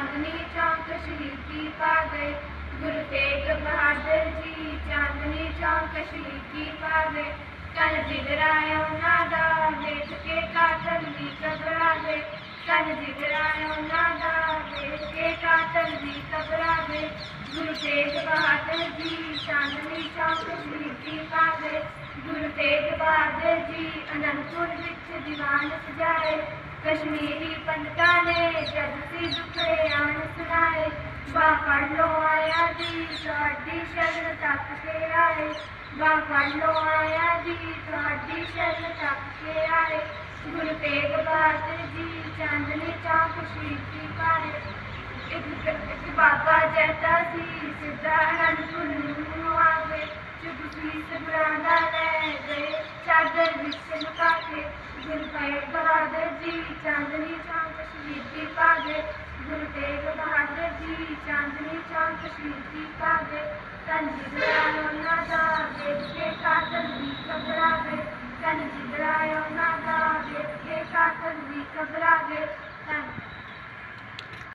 चांदनी चौक शहीदी पा गए गुरु तेग बहादुर जी, चांदनी चौक शहीदी पा गए कल जिगराए उन्हों का देख के कातल भी घबरा गए कल जिगराए उन्हों देख के कातल भी घबरा गए गुरु तेग बहादुर जी, चांदनी चौक शहीदी पा गए गुरु तेग बहादुर जी, अनंतपुर दीवान सजाए। कश्मीरी पंडित ने जब से दुखड़े ਆਣ ਸੁਣਾਏ ਬਾ ਫੜ ਲੋ ਆਇਆ ਜੀ ਤੁਹਾਡੀ ਸ਼ਰਨ ਤੱਕ ਕੇ ਆਏ ਬਾ ਫੜ ਲੋ ਆਇਆ ਜੀ ਤੁਹਾਡੀ ਸ਼ਰਨ ਤੱਕ ਕੇ ਆਏ ਗੁਰੂ ਤੇਗ ਬਹਾਦਰ ਜੀ ਚਾਂਦਨੀ ਚੌਕ ਸ਼ਹੀਦੀ ਪਾਏ ਇੱਕ ਇੱਕ ਬਾਬਾ ਜੈਤਾ ਸੀ ਸਿੱਧਾ ਅਨੰਦਪੁਰ ਨੂੰ ਆ ਗਏ ਚੁੱਪ ਸੀ ਸਬਰਾਂਦਾ ਲੈ ਗਏ ਚਾਦਰ ਵਿੱਚ ਲੁਕਾ ਕੇ ਗੁਰੂ ਤੇਗ ਬਹਾਦਰ ਜੀ ਚਾਂਦਨੀ ਚੌਂਕ ਸ਼ਹੀਦੀ ਸ਼ਹੀਦੀ ਕਾਵੇ ਕੰਜਰਾ ਉਹਨਾਂ ਦਾ ਦੇਖ ਕੇ ਕਾਤਲ ਵੀ ਕਬਰਾਵੇ ਕੰਜਰਾ ਉਹਨਾਂ ਦਾ ਦੇਖ ਕੇ ਕਾਤਲ ਵੀ ਕਬਰਾਵੇ ਧੰਨਵਾਦ